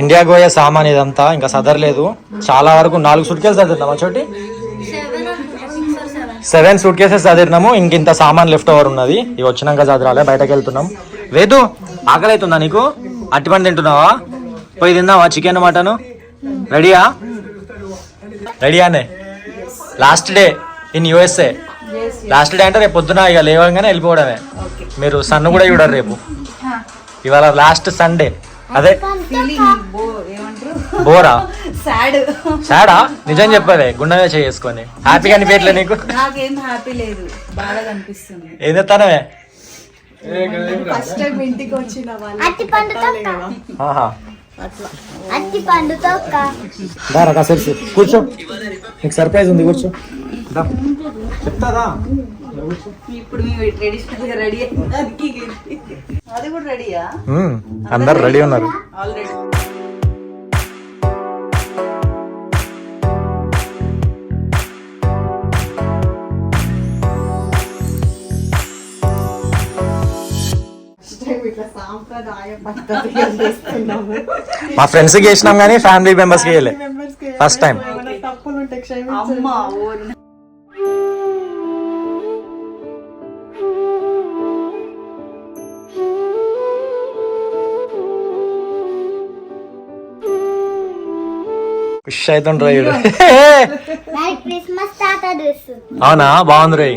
India గోయే సామాన్ ఇదంతా ఇంకా సదరలేదు చాలా వరకు నాలుగు సూట్ కేసు చదివినామా చోటి సెవెన్ సూట్ కేసెస్ చదివినాము ఇంక ఇంత సామాన్ లెఫ్ట్ ఓవర్ ఉన్నది. ఇవి వచ్చినాక చదరాలే బయటకు వెళ్తున్నాం. వేదు ఆకలి అవుతుందా నీకు అట్టిపండి తింటున్నావా? పోయి తిందావా చికెన్ మటన్? రెడీయా? రెడీయానే? Last day in USA last day అంటే రేపు పొద్దున ఇక లేవగానే వెళ్ళిపోవడమే. మీరు సన్ను కూడా చూడరు రేపు. ఇవాళ లాస్ట్ సండే అదే ఫీలింగ్ బో ఏమంటారు? బోరా? సాడ్ సాడా నిజం చెప్పలే గుండె చేసుకొని హ్యాపీగా అనిపించలే నీకు? నాకేం హ్యాపీ లేదు. ఏం చెప్తానవే ఫస్ట్ టైం ఇంటికి వచ్చిన వాళ్ళు అట్టి పండు తొక్క ఆహా. అట్టి పండు తొక్క దారా కాసేపు సేపు. కూర్చో. నీకు సర్ప్రైజ్ ఉంది కూర్చో. దా. చెప్తాదా ఇప్పుడు మేము ట్రెడిషనల్గా రెడీ అది కూడా రెడీయా మ్మ్. అందరు రెడీ ఉన్నారు. ఆల్రెడీ ఫస్ట్ టైం ఇట్లా సాంప్రదాయ పద్ధతిగా చేస్తున్నాము. మా ఫ్రెండ్స్కి చేసినాం కానీ ఫ్యామిలీ మెంబర్స్కి చేయలే. మెంబర్స్కి ఫస్ట్ టైం ఖుష్ అవుతుండ్రు అవునా? బాగుంది రే.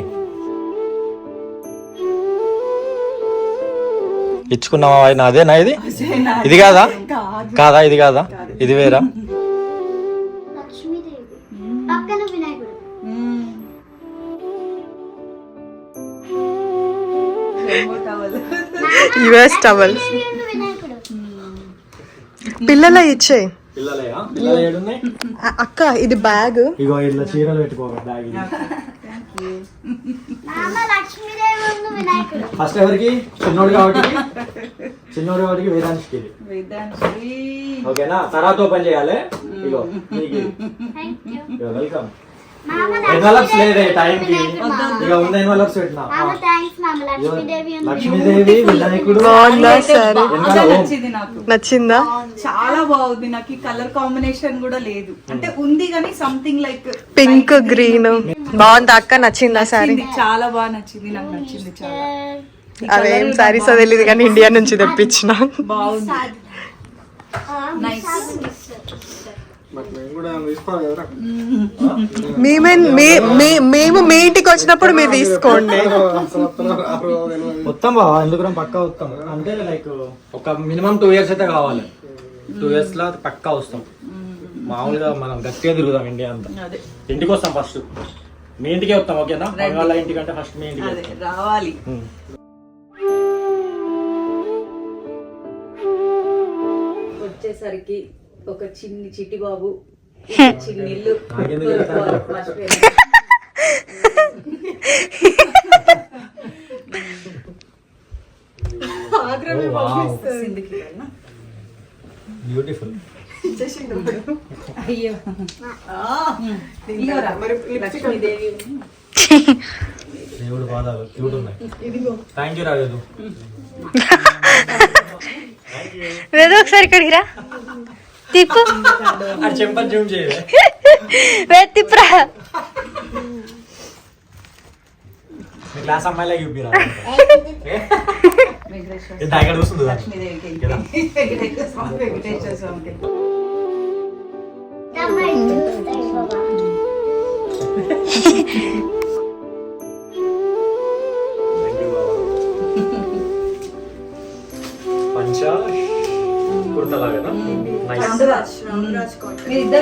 ఇచ్చుకున్నావా ఆయన అదేనా ఇది? ఇది కాదా? కాదా. ఇది కాదా? ఇది వేరా? లక్ష్మీదేవి. పక్కన వినాయకుడు. యుఎస్ టవల్ పిల్లల ఇచ్చే. అక్క ఇది బ్యాగ్. ఇగో ఇట్లా చీరలు పెట్టుకోవాలి బ్యాగ్ ఫస్ట్ ఎవరికి? చిన్నోడు కాబట్టి. చిన్నోడు కాబట్టి వేదాంశకి. వేదాంశ్రీ ఓకేనా? తర్వాత ఓపెన్ చేయాలి. ఇగో వెల్కమ్ మామ ఎన్వలప్స్ లేదే టైం కి వినాయకుడు. మామ. ఇక ఉన్న ఎన్వలప్స్ పెట్టినా. లక్ష్మీదేవి వినాయకుడు. బాగుందా సరే? నచ్చింది నాకు నచ్చిందా? చాలా బాగుంది. నాకు ఈ కలర్ కాంబినేషన్ కూడా లేదు. అంటే ఉంది కానీ సంథింగ్ లైక్ పింక్ గ్రీన్. బాగుందా అక్క? నచ్చిందా సారీ? చాలా బాగా నచ్చింది. నాకు నచ్చింది చాలా. అవేం సారీస్ తెలియదు కానీ ఇండియా నుంచి తెప్పించిన. బాగుంది. నైస్ మేమే మే- మే- మేము మీ ఇంటికి వచ్చినప్పుడు మీరు తీసుకోండి. మొత్తం బావా ఎందుకు పక్కా వస్తాం? అంటే లైక్ ఒక మినిమం టూ ఇయర్స్ అయితే కావాలి. టూ ఇయర్స్లో పక్కా వస్తాం. మామూలుగా మనం గట్టిగా తిరుగుదాం ఇండియా అంతా. అదే. ఇంటికి వస్తాం ఫస్ట్. మీ ఇంటికే వస్తాం ఓకేనా? వాళ్ళ ఇంటికంటే ఫస్ట్ మీ ఇంటికి అదే రావాలి. వచ్చేసరికి ఒక చిన్ని చిట్టి బాబు చిన్ని ఇల్లు? బ్యూటిఫుల్ అయ్యో. లక్ష్మీదేవి. దేవుడు థ్యాంక్ యూ రాలేదు ఒకసారి ఇక్కడికి రా. తిప్పు అది చెంప జూమ్ చేయలే వే తిప్పురా క్లాస్ అమ్మాయిలే చూపిరా దగ్గర వస్తుంది కదా.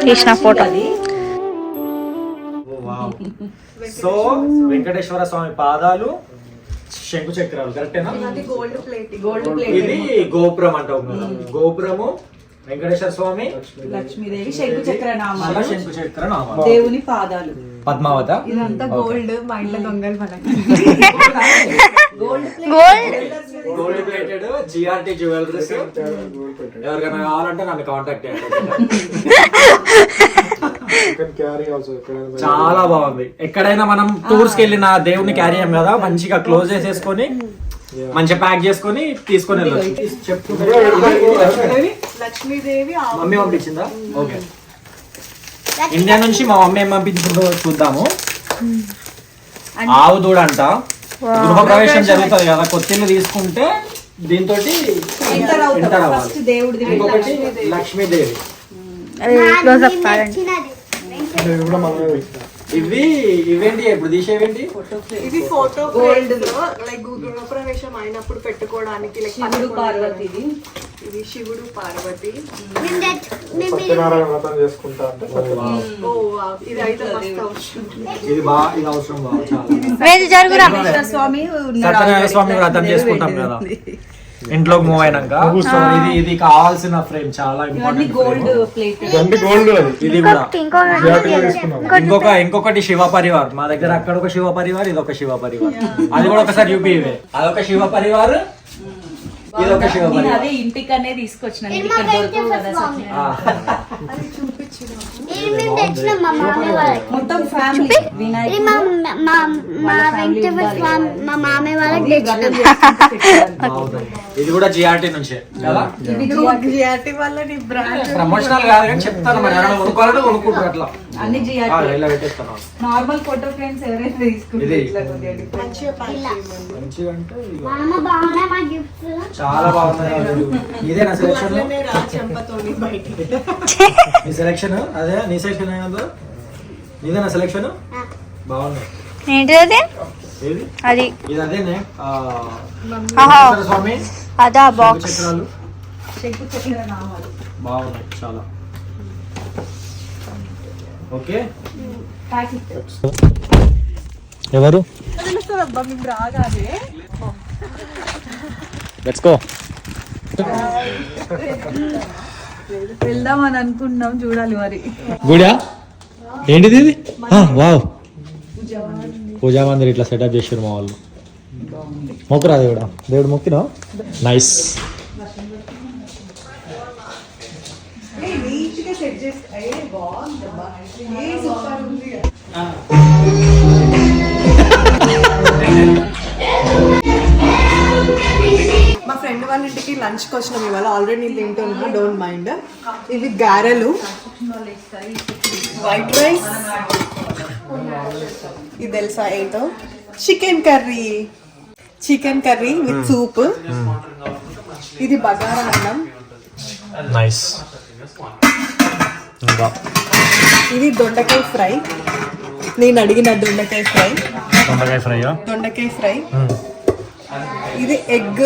తీసిన photo. అది. సో వెంకటేశ్వర స్వామి పాదాలు శంకు చక్రాలు కరెక్టేనా గోల్డ్ ప్లేట్ గోల్డ్ ఇది ప్లేట్ గోపురం అంటాం కదా. గోపురము వెంకటేశ్వర స్వామి లక్ష్మీదేవి శంకు చక్ర నామాలు. శంకు చక్ర నామాలు. దేవుని పాదాలు. పద్మావత? ఇదంతా గోల్డ్ మా ఇంట్లో దొంగలు మనకి. Gold gold. Gold plated GRT jewelleries ఎవరికైనా కావాలంటే నన్ను కాంటాక్ట్ చేయండి. చాలా బాగుంది. ఎక్కడైనా మనం టూర్స్కి వెళ్ళిన దేవుని క్యారీ చేయం కదా మంచిగా క్లోజ్ చేసేసుకొని మంచిగా ప్యాక్ చేసుకొని తీసుకొని వెళ్ళొచ్చు. లక్ష్మీదేవి మమ్మీ పంపించిందా? ఓకే ఇండియా నుంచి మా మమ్మీ ఏం పంపించిందో చూద్దాము. ఆవు దూడ అంట గృహప్రవేశం జరుగుతుంది కదా కొత్తిల్లు తీసుకుంటే దీంతో ఎంటర్ అవ్వాలి. ఇంకొకటి లక్ష్మీదేవి. క్లోజ్ అప్ కాదండి ఇవి ఇవేంటి? ఇప్పుడు తీసేవేంటి? ఇది ఫోటో గోల్డ్ లైక్ గృహ ప్రవేశం అయినప్పుడు పెట్టుకోవడానికి లైక్ శివుడు పార్వతిది. ఇది శివుడు పార్వతి. సత్యనారాయణ వ్రతం చేసుకుంటా ఓ ఇది అయితే మస్తు అవసరం. ఇది బా ఇది అవసరం చాలా. స్వామి సత్యనారాయణ స్వామి వ్రతం చేసుకుంటాం కదా. ఇంట్లోకి మూవ్ అయినాక. సో ఇది ఇది కావాల్సిన ఫ్రేమ్ చాలా ఇంపార్టెంట్ గోల్డ్ ప్లేట్ ఇదంతా గోల్డ్ అది. ఇది కూడా. ఇంకో ఇంకొక ఇంకొకటి శివ పరివార్. మా దగ్గర అక్కడ ఒక శివ పరివార్ ఇది ఒక శివ పరివార్. అది కూడా ఒకసారి చూపివే అదొక శివ పరివార్ ఇది ఒక శివ పరివార్. అదే ఇంటికనే తీసుకొచ్చిన. మొత్తం ఫ్యామిలీ ఇది మా మామయ్య వాళ్ళకి కూడా జిఆర్టీ నుంచే. కదా జిఆర్టీ వల్ల నీ బ్రాండ్ ప్రమోషనల్ కాదు కానీ చెప్తాను మరి. కొనుక్కోవాలంటే కొనుక్కుంటారు అట్లా. అన్ని నార్మల్ ఫోటో ఫ్రేమ్స్ ఎవరైనా గిఫ్ట్స్ చాలా బాగుంది ఇదే నా సెలక్షన్ అట్లనే రా చెంపతోని బయటికి. నీ సెలక్షన్ అదే నీ సెలక్షన్ నా సెలక్షన్ ఏంటిది అది? అది. ఇది అదేనే? స్వామి. అదా బాక్స్ బాగున్నాయి చాలా. ఓకే? ఎవరు? లెట్స్ గో వెళ్దామని అనుకున్నాం చూడాలి మరి. గుడా ఏంటిది ఇది? వావ్. పూజా మందిర్ ఇట్లా సెటప్ చేసారు మా వాళ్ళు. మొక్కురా దేవుడా దేవుడు మొక్కినా నైస్ లంచ్కి వచ్చినాం ఇవాళ. ఆల్రెడీ నేను తింటున్నా డోంట్ మైండ్ ఇవి గారెలు. వైట్ రైస్ ఇది తెలుసా ఏంటో? Chicken curry chicken curry with soup ఇది బగారా అన్నం. నైస్ ఇది దొండకాయ ఫ్రై. నేను అడిగిన దొండకాయ ఫ్రై. దొండకాయ ఫ్రై దొండకాయ ఫ్రై. ఇది ఎగ్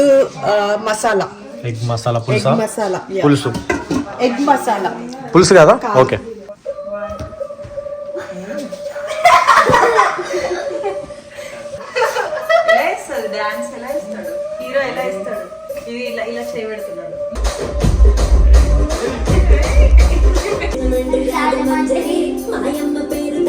మసాలా. ఎగ్ మసాలా పులుసా? మసాలా పులుసు. ఎగ్ మసాలా పులుసు కదా. ఓకే. డాన్స్ ఎలా ఇస్తాడు? హీరో ఎలా ఇస్తాడు? ఇది ఇలా ఇలా చేయబెడుతున్నాడు. మాయమ్మ పేరు